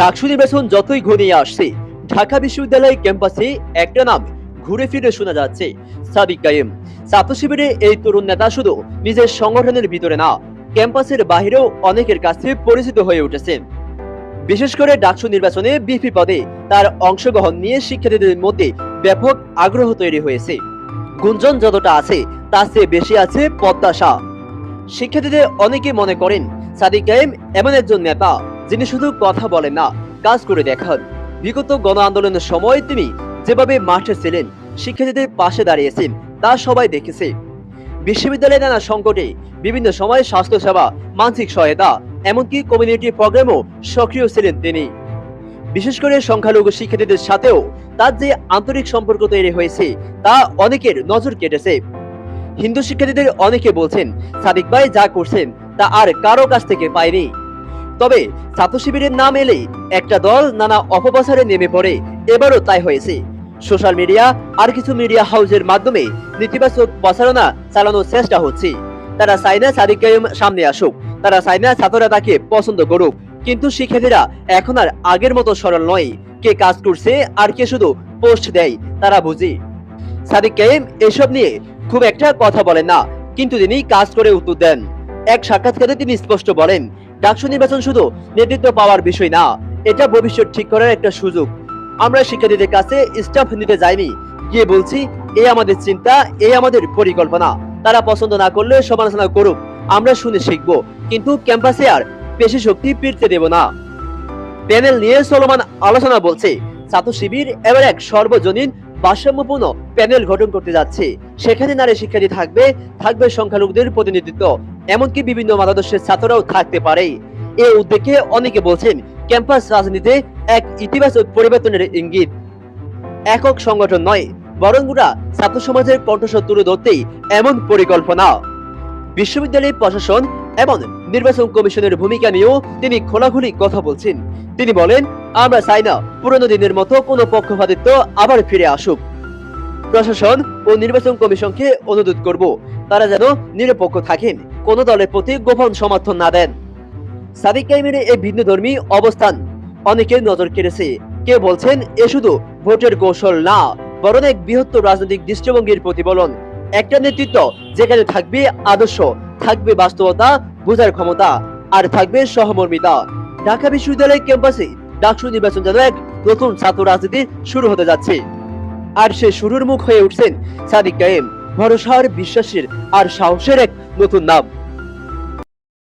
ডাকসু নির্বাচন যতই ঘনিয়ে আসছে, ঢাকা বিশ্ববিদ্যালয় ক্যাম্পাসে একটা নাম ঘুরে ফিরে শোনা যাচ্ছে, সাদিক কায়েম। ছাত্র শিবিরে এই তরুণ নেতা শুধু নিজের সংগঠনের ভিতরে না, ক্যাম্পাসের বাহিরেও অনেকের কাছে পরিচিত হয়ে উঠেছে। বিশেষ করে ডাকসু নির্বাচনে বিপি পদে তার অংশগ্রহণ নিয়ে শিক্ষার্থীদের মধ্যে ব্যাপক আগ্রহ তৈরি হয়েছে। গুঞ্জন যতটা আছে, তার চেয়ে বেশি আছে প্রত্যাশা শিক্ষার্থীদের অনেকে মনে করেন সাদিক কায়েম এমন একজন নেতা, যিনি শুধু কথা বলেন না, কাজ করে দেখান। বিগত গণ আন্দোলনের সময় তিনি যেভাবে মাঠে ছিলেন, শিক্ষার্থীদের পাশে দাঁড়িয়েছেন, তা সবাই দেখেছে। বিশ্ববিদ্যালয়ে নানা সংকটে, বিভিন্ন সময় স্বাস্থ্যসেবা, মানসিক সহায়তা, এমনকি কমিউনিটি প্রোগ্রামও সক্রিয় ছিলেন তিনি। বিশেষ করে সংখ্যালঘু শিক্ষার্থীদের সাথেও তার যে আন্তরিক সম্পর্ক তৈরি হয়েছে, তা অনেকের নজর কেটেছে। হিন্দু শিক্ষার্থীদের অনেকে বলছেন, সাদিক ভাই যা করছেন তা আর কারও কাছ থেকে পায়নি। তবে ছাত্র শিবিরের নাম এলে একটা দল নানা অপপ্রচারে নেমে পড়ে। এবারও তাই হয়েছে। সোশ্যাল মিডিয়া আর কিছু মিডিয়া হাউসের মাধ্যমে নেতিবাচক প্রচারণা চালানোর চেষ্টা হচ্ছে। তারা চায় সাদিক সামনে আসুক। তারা চায় ছাত্ররা তাকে পছন্দ করুক। কিন্তু শিক্ষার্থীরা এখন আর আগের মতো সরল নয়। কে কাজ করছে আর কে শুধু পোস্ট দেয়, তারা বুঝি। সাদিক কাইম এসব নিয়ে খুব একটা কথা বলেন না। কিন্তু তিনি কাজ করে উত্তর দেন। এক সাক্ষাৎকারে তিনি স্পষ্ট বলেন, ডাকসু নির্বাচন শুধু নেতৃত্ব পাওয়ার বিষয় না, এটা ভবিষ্যৎ ঠিক করার একটা সুযোগ। আমরা শিক্ষার্থীদের কাছে স্টাফ নিতে যাইনি। গিয়ে বলছি এই আমাদের চিন্তা এই আমাদের পরিকল্পনা। তারা পছন্দ না করলে সমালোচনা করুক। আমরা শুনে শিখব। কিন্তু ক্যাম্পাসে আর পেশি শক্তি ফিরতে দেব না। প্যানেল নিয়ে চলমান আলোচনা বলছে ছাত্র শিবির এবার এক সর্বজনীন ভারসাম্যপূর্ণ প্যানেল গঠন করতে যাচ্ছে। সেখানে নারী শিক্ষার্থী থাকবে থাকবে সংখ্যালঘুদের প্রতিনিধিত্ব, এমনকি বিভিন্ন মতাদর্শের ছাত্ররাও থাকতে পারে। এ উদ্যোগে অনেকে বলছেন, ক্যাম্পাস রাজনীতিতে এক ইতিবাচক পরিবর্তনের ইঙ্গিত। একক সংগঠন নয়, বরং গোটা ছাত্র সমাজের কণ্ঠস্বর তুলে ধরতেই এমন পরিকল্পনা। বিশ্ববিদ্যালয় প্রশাসন এবং নির্বাচন কমিশনের ভূমিকা নিয়েও তিনি খোলাখুলি কথা বলছেন। তিনি বলেন আমরা চাই না পুরনো দিনের মতো কোনো পক্ষপাতিত্ব আবার ফিরে আসুক। প্রশাসন ও নির্বাচন কমিশনকে অনুরোধ করব, তারা যেন নিরপেক্ষ থাকেন, কোন দলের প্রতি গোপন সমর্থন না দেন। সাদিক কাইমের এই ভিন্ন ধর্মী অবস্থান অনেকের নজর কেড়েছে। কেউ বলছেন এ শুধু ভোটের কৌশল না, বরং এক বৃহত্তর রাজনৈতিক দৃষ্টিভঙ্গির প্রতিফলন। একটা নেতৃত্ব যেখানে থাকবে আদর্শ, থাকবে বাস্তবতা, বোঝার ক্ষমতা, আর থাকবে সহমর্মিতা। ঢাকা বিশ্ববিদ্যালয় ক্যাম্পাসে ডাকসু নির্বাচন যেন এক নতুন ছাত্র রাজনীতি শুরু হতে যাচ্ছে। আর সে শুরুর মুখ হয়ে উঠছেন সাদিক কায়েম। ভরসার, বিশ্বাসের আর সাহসের এক নতুন নাম।